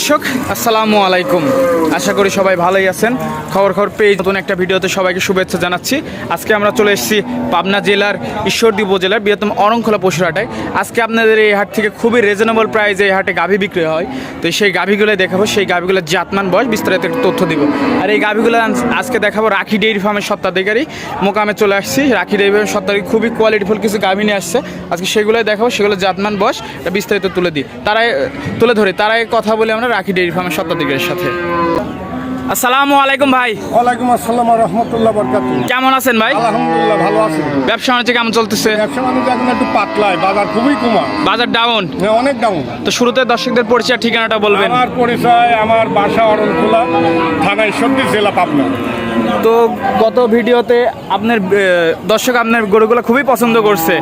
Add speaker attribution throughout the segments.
Speaker 1: দর্শক, আসসালামু আলাইকুম। আশা করি সবাই ভালোই আছেন। খবর খবর পেয়ে নতুন একটা ভিডিওতে সবাইকে শুভেচ্ছা জানাচ্ছি। আজকে আমরা চলে এসেছি পাবনা জেলার, ঈশ্বরদী উপজেলার বৃহত্তম অরংখোলা পশুর হাটায় আজকে আপনাদের এই হাট থেকে খুবই রিজনেবল প্রাইসে এই হাটে গাভী বিক্রি হয়। তো সেই গাভীগুলো দেখাবো, সেই গাভীগুলোর জাতমান বয়স বিস্তারিত তথ্য দিব। আর এই গাভীগুলো আজ- আজকে দেখাবো রাখি ডেইরি ফার্মের সত্ত্বাধিকারী মোকামে চলে আসছি, রাখি ডেইরি ফার্মের সত্ত্বাধিকারী খুবই কোয়ালিটিফুল কিছু গাভী নিয়ে আসছে। আজকে সেগুলোই দেখাবো সেগুলো জাতমান বয়স বিস্তারিত তুলে দিই। তারাই, তুলে ধরে, তারাই কথা বলে আমরা রাখি ডেইরি ফার্মের সত্ত্বাধিকারীর সাথে। আসসালামু আলাইকুম ভাই।
Speaker 2: ওয়ালাইকুম আসসালাম রহমতুল্লাহ বারাকাতুহু।
Speaker 1: কেমন আছেন ভাই?
Speaker 2: আলহামদুলিল্লাহ ভালো আছি।
Speaker 1: ব্যবসা বাণিজ্য কেমন চলতেছে?
Speaker 2: ব্যবসা বাণিজ্য এখন একটু পাতলায় বাজার খুবই কমা
Speaker 1: বাজার ডাউন
Speaker 2: হ্যাঁ, অনেক ডাউন
Speaker 1: তো শুরুতে দর্শকদের পরিচয় ঠিকানাটা বলবেন।
Speaker 2: আমার পরিচয় আমার বাসা অরণখোলা থানা ঈশ্বরদী জেলা পাবনা।
Speaker 1: তো গত ভিডিওতে আপনার দর্শক আপনার গরুগুলো খুবই পছন্দ করছে।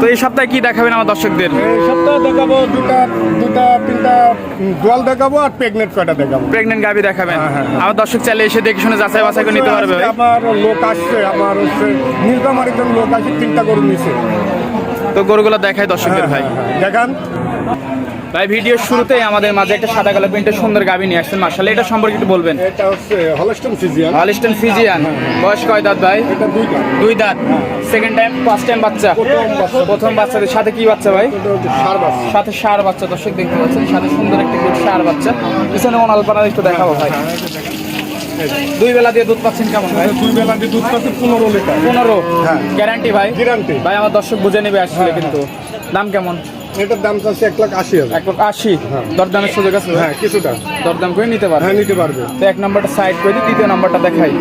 Speaker 1: তো এই সপ্তাহে কি দেখাবেন আমার দর্শকদের?
Speaker 2: এই সপ্তাহে দেখাবো দুটা দুটা তিনটা দোয়াল দেখাবো আর প্রেগনেন্ট কয়টা দেখাবো।
Speaker 1: প্রেগনেন্ট দেখাবেন।
Speaker 2: হ্যাঁ, হ্যাঁ।
Speaker 1: আমার দর্শক চাইলে এসে দেখে শুনে যাচাই বাছাই করে নিতে পারবে
Speaker 2: আমার লোক আসছে আমার হচ্ছে লোক আসছে তিনটা গরু নিছে।
Speaker 1: তো গরুগুলো দেখায় দর্শকদের ভাই।
Speaker 2: দেখান।
Speaker 1: ভাই ভিডিওর শুরুতেই আমাদের মাঝে একটা সাদা কালো প্রিন্টের সুন্দর গাভি নিয়ে আসছেন মার্শাল এটা সম্পর্কে একটু বলবেন?
Speaker 2: এটা হচ্ছে হলস্টন ফিজিয়ান
Speaker 1: হলিস্টন ফিজিয়ান বয়স কয় দাঁত ভাই?
Speaker 2: এটা দুইটা
Speaker 1: দুই দাঁত। সেকেন্ড টাইম ফার্স্ট টাইম বাচ্চা?
Speaker 2: প্রথম বাচ্চা।
Speaker 1: প্রথম বাচ্চাদের সাথে কি বাচ্চা ভাই?
Speaker 2: সার বাচ্চা।
Speaker 1: সাথে সার বাচ্চা দর্শক দেখতে পাচ্ছেন সাথে সুন্দর একটা সার বাচ্চা। পিছনে মন আলপানা একটু দেখাবো ভাই। দুই বেলা দিয়ে দুধ পাচ্ছেন কেমন ভাই?
Speaker 2: দুই বেলা দিয়ে দুধ পাচ্ছেন পনেরো লিটার।
Speaker 1: পনেরো?
Speaker 2: হ্যাঁ।
Speaker 1: গ্যারান্টি ভাই?
Speaker 2: গ্যারান্টি
Speaker 1: ভাই আমার দর্শক বুঝে নেবে আসলে কিন্তু। দাম কেমন?
Speaker 2: এটার দাম চাচ্ছে এক লাখ আশি হাজার।
Speaker 1: এক লক্ষ আশি? দরদামের সুযোগ আছে?
Speaker 2: হ্যাঁ কিছুটা।
Speaker 1: দরদাম করে নিতে পারবে?
Speaker 2: হ্যাঁ নিতে পারবে।
Speaker 1: তো এক নম্বরটা সাইড করে দ্বিতীয় নম্বরটা দেখাই।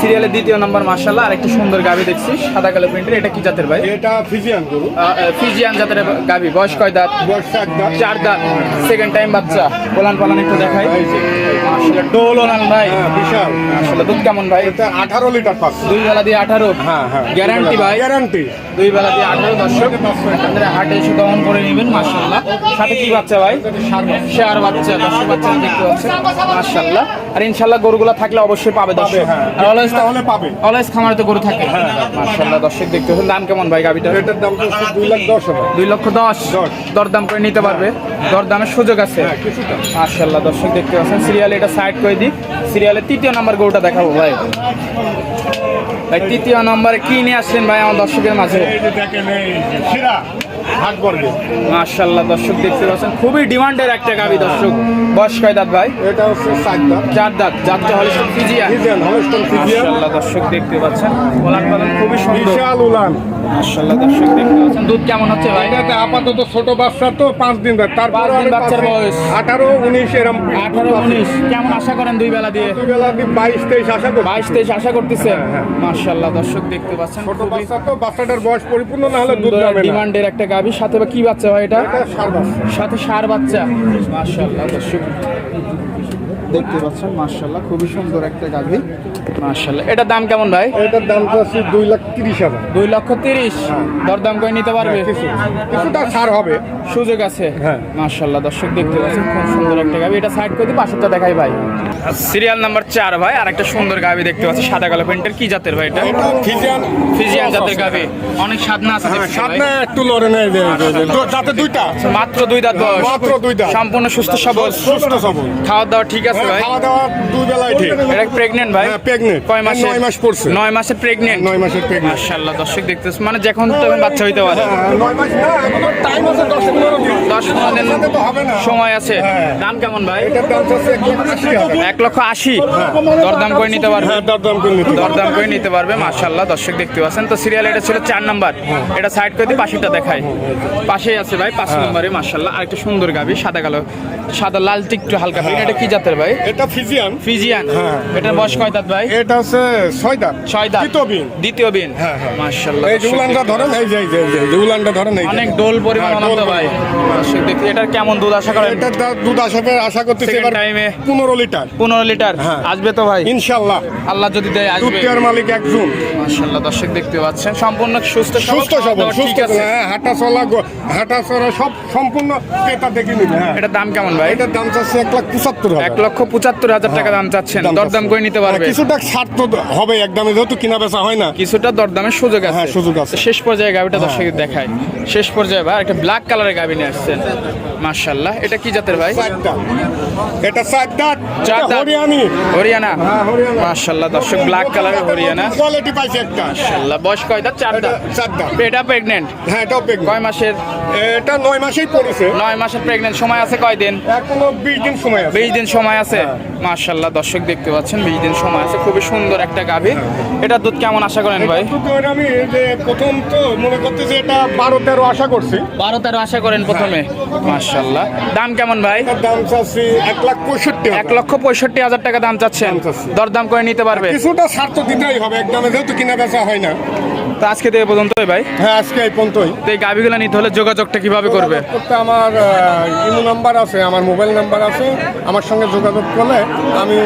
Speaker 1: সিরিয়ালের দ্বিতীয় নম্বর মার্শাল্লাহ আর একটা সুন্দর গাভি দেখছি সাদা কালো প্রিন্টের এটা কি জাতের ভাই?
Speaker 2: এটা ফিজিয়ান গরু।
Speaker 1: ফিজিয়ান জাতের গাভি বয়স কয় দাঁত?
Speaker 2: বয়স
Speaker 1: চার দাঁত। সেকেন্ড টাইম বাচ্চা। পোলান পালান একটু দেখাই। ডোল ওলান ভাই।
Speaker 2: হ্যাঁ বিশাল।
Speaker 1: আসলে দুধ কেমন ভাই?
Speaker 2: এটা আঠারো লিটার পাচ্ছে।
Speaker 1: দুই বেলা দিয়ে আঠারো?
Speaker 2: হ্যাঁ হ্যাঁ
Speaker 1: গ্যারান্টি ভাই?
Speaker 2: গ্যারান্টি
Speaker 1: দুই বেলা দিয়ে আঠারো দর্শক। হাটে এসে দমন করে নেবেন মার্শাল্লাহ সাথে কি বাচ্চা ভাই? শেয়ার বাচ্চা বাচ্চা দেখতে পাচ্ছেন। মার্শাল্লাহ আর ইনশাল্লাহ গরুগুলো থাকলে অবশ্যই পাবে দর্শক।
Speaker 2: হ্যাঁ।
Speaker 1: আর অলওয়েজ
Speaker 2: তাহলে পাবে।
Speaker 1: অলওয়েজ খামারে তো গরু থাকে। মার্শাল্লাহ দর্শক দেখতে পাচ্ছেন। দাম কেমন ভাই গাবিটা
Speaker 2: এটার দাম দুই লাখ দশ
Speaker 1: দুই লক্ষ দশ। দরদাম করে নিতে পারবে। দরদামের সুযোগ আছে।
Speaker 2: হ্যাঁ
Speaker 1: মার্শাল্লাহ দর্শক দেখতে পাচ্ছেন। সিরিয়ালে এটা সাইড করে দিই। সিরিয়ালের তৃতীয় নাম্বার গরুটা দেখাবো ভাই। ভাই তৃতীয় নম্বরে কি নিয়ে আসছেন ভাই আমার দর্শকের মাঝে?
Speaker 2: হাট বর্গে
Speaker 1: মার্শাল্লাহ দর্শক দেখতে পাচ্ছেন খুবই ডিমান্ডের একটা গাবি দর্শক। বয়স কয় দাঁত ভাই?
Speaker 2: এটা হচ্ছে
Speaker 1: চার দাঁত। ফিজিয়া।
Speaker 2: Holstein Friesian.
Speaker 1: মার্শাল্লাহ দর্শক দেখতে পাচ্ছেন পালন খুবই সুন্দর।
Speaker 2: বিশাল উলান।
Speaker 1: মার্শাল্লাহ দর্শক দেখতে পাচ্ছেন দুধ কেমন হচ্ছে ভাই?
Speaker 2: এটাতে আপাতত ছোট বাচ্চা তো পাঁচ দিন তারপর
Speaker 1: পাঁচ দিন বাচ্চার বয়স।
Speaker 2: আঠারো উনিশ এরম।
Speaker 1: আঠারো উনিশ কেমন আশা করেন দুই বেলা দিয়ে?
Speaker 2: দুই বেলা দিয়ে বাইশ তেইশ আশা করি
Speaker 1: বাইশ তেইশ আশা করতেছে?
Speaker 2: হ্যাঁ, হ্যাঁ।
Speaker 1: মার্শাল্লাহ দর্শক দেখতে পাচ্ছেন
Speaker 2: ছোট বাচ্চা তো বাচ্চাটার বয়স পরিপূর্ণ না হলে দুধ
Speaker 1: ডিমান্ডের একটা গাবি সাথে বা কি বাচ্চা ভাই এটা? সাথে সার বাচ্চা। মার্শাল্লাহ দর্শক। দেখতে পাচ্ছেন মার্শাল্লাহ খুবই সুন্দর একটা গাভি। মার্শাল্লাহ এটার দাম কেমন ভাই?
Speaker 2: এটার দাম তো আছে দুই লাখ তিরিশ হাজার।
Speaker 1: দুই লক্ষ তিরিশ? দরদাম করে নিতে পারবে?
Speaker 2: কিছুটা ছাড় হবে।
Speaker 1: সুযোগ আছে।
Speaker 2: হ্যাঁ।
Speaker 1: মার্শাল্লাহ দর্শক দেখতে পাচ্ছেন খুব সুন্দর একটা গাভী। এটা সাইড করে দিই পাশেরটা দেখাই ভাই। সিরিয়াল নাম্বার চার ভাই আর একটা সুন্দর গাবি দেখতে পাচ্ছি সাদা কালো প্যান্টের। কি জাতের ভাই এটা?
Speaker 2: ফিজিয়ান।
Speaker 1: ফিজিয়ান জাতের গাবি অনেক স্বাদনা আছে
Speaker 2: হ্যাঁ। সামনে একটু লড়ে দুইটা?
Speaker 1: মাত্র দুই দাঁত বয়স।
Speaker 2: মাত্র দুই দাঁত।
Speaker 1: সম্পূর্ণ সুস্থ সবল।
Speaker 2: সুস্থ সবল।
Speaker 1: খাওয়া দাওয়া ঠিক আছে
Speaker 2: হ্যাঁ,
Speaker 1: ভাই?
Speaker 2: খাওয়া দাওয়া দুই বেলায় ঠিক।
Speaker 1: এটা প্রেগনেন্ট ভাই?
Speaker 2: হ্যাঁ।
Speaker 1: কয় মাসে
Speaker 2: নয় মাস পড়ছে।
Speaker 1: নয় মাসে প্রেগনেন্ট
Speaker 2: নয় মাসের প্রেগনেন্ট
Speaker 1: মাশাআল্লাহ দর্শক দেখতেছ মানে যখন তখন বাচ্চা হইতে পারে।
Speaker 2: নয় মাস না এখনও টাইম আছে দিন
Speaker 1: দিন সময় আছে।
Speaker 2: হ্যাঁ।
Speaker 1: দাম কেমন ভাই?
Speaker 2: এক
Speaker 1: লক্ষ আশি দরদাম করে নিতে পারবে।
Speaker 2: হ্যাঁ দরদাম করে নিতে
Speaker 1: পারবে। মাশাআল্লাহ দর্শক দেখতে পাচ্ছেন। তো সিরিয়াল এটা ছিল চার নাম্বার। এটা সাইড করে দিয়ে পাশেটা দেখাই। পাশেই আছে ভাই পাঁচ নম্বরে মাশাআল্লাহ। আর একটা সুন্দর গাবি সাদা কালো। সাদা লাল একটু হালকা প্রিন্ট। এটা কি জাতের ভাই?
Speaker 2: এটা ফিজিয়ান।
Speaker 1: ফিজিয়ান।
Speaker 2: হ্যাঁ।
Speaker 1: এটার বয়স কয় দাঁত ভাই?
Speaker 2: এটা হচ্ছে ছয় দাঁত।
Speaker 1: ছয় দাঁত।
Speaker 2: দ্বিতীয় বিন।
Speaker 1: দ্বিতীয় বিন।
Speaker 2: হ্যাঁ, হ্যাঁ।
Speaker 1: মাশাআল্লাহ
Speaker 2: এই উলানটা ধরেন এই যে এই যে উলানটা ধরেন এই
Speaker 1: অনেক ডোল পরিমাণ
Speaker 2: হ্যাঁ,
Speaker 1: অনন্ত ভাই। দেখতে এটার কেমন দুধ আশা করেন?
Speaker 2: এটার দা- দুধ আসাবে আশা করতেছি এবার
Speaker 1: time এ।
Speaker 2: পনেরো লিটার।
Speaker 1: পনেরো লিটার।
Speaker 2: হ্যাঁ।
Speaker 1: আসবে তো ভাই?
Speaker 2: ইনশাল্লাহ
Speaker 1: আল্লাহ যদি দেয় আসবে।
Speaker 2: দেওয়ার মালিক একজন।
Speaker 1: মাশাআল্লাহ দর্শক দেখতে পাচ্ছেন। সম্পূর্ণ সুস্থ
Speaker 2: সুস্থ সবল। সুস্থ
Speaker 1: আছে।
Speaker 2: হ্যাঁ হাঁটা চলা হাঁটা চলা সব সম্পূর্ণ ক্রেতা দেখে নিবে হ্যাঁ।
Speaker 1: এটার দাম কেমন ভাই?
Speaker 2: এটার দাম চাচ্ছে এক লাখ পঁচাত্তর
Speaker 1: এক লক্ষ পঁচাত্তর হাজার টাকা দাম চাচ্ছেন।
Speaker 2: দাম
Speaker 1: দরদাম করে নিতে পারবে
Speaker 2: হ্যাঁ, কিছুটা ছাড় তো হবে একদমই যেহেতু কিনা বেচা হয় না।
Speaker 1: কিছুটা দরদামের সুযোগ আছে।
Speaker 2: হ্যাঁ, সুযোগ আছে।
Speaker 1: শেষ পর্যায়ে গাবিটা দর্শকের দেখায় শেষ পর্যায়ে ভাই একটা ব্ল্যাক কালারের গাবি নিয়ে আসছেন। মাশাল্লাহ এটা কি জাতের ভাই?
Speaker 2: এটা এটা। হরিয়ানি।
Speaker 1: হরিয়ানা?
Speaker 2: হ্যাঁ,
Speaker 1: মাশাল্লাহ দর্শক ব্ল্যাক কালারের হরিয়ানা।
Speaker 2: কোয়ালিটি পাইছে একটা।
Speaker 1: মাশাল্লাহ বয়স কয় দাঁত? চার
Speaker 2: এটা
Speaker 1: দাঁত।
Speaker 2: চার দাঁত
Speaker 1: এটা প্রেগনেন্ট
Speaker 2: হ্যাঁ এটাও pregnant।
Speaker 1: কয় মাসের?
Speaker 2: এটা নয় মাসেই পড়েছে।
Speaker 1: নয় মাসের প্রেগনেন্ট সময় আছে কয় দিন?
Speaker 2: এখনও বিশ দিন সময় আছে।
Speaker 1: বিশ দিন সময় আছে? মাশাল্লাহ দর্শক দেখতে পাচ্ছেন বিশ দিন সময় আছে। খুবই সুন্দর একটা গাভী। এটা দুধ কেমন আশা করেন ভাই?
Speaker 2: আমি যে প্রথম তো মনে করতেছি এটা বারো তেরো আশা করছি।
Speaker 1: বারো তেরো আশা করেন প্রথমে। মাশাল্লাহ দাম কেমন ভাই?
Speaker 2: দাম চাচ্ছি এক লাখ পঁয়ষট্টি
Speaker 1: এক লক্ষ পঁয়ষট্টি হাজার টাকা দাম চাচ্ছেন।
Speaker 2: দাম
Speaker 1: দরদাম করে নিতে পারবে।
Speaker 2: কিছুটা ছাড় তো দিতেই হবে একদমে যেহেতু কিনা বেচা হয় না।
Speaker 1: তো আজকে থেকে পর্যন্তই ভাই।
Speaker 2: হ্যাঁ আজকে এই পর্যন্তই।
Speaker 1: তো এই গাভিগুলো নিতে হলে যোগাযোগটা কীভাবে করবে?
Speaker 2: আমার ইমো নাম্বার আছে আমার মোবাইল নাম্বার আছে। আমার সঙ্গে যোগাযোগ করলে আমি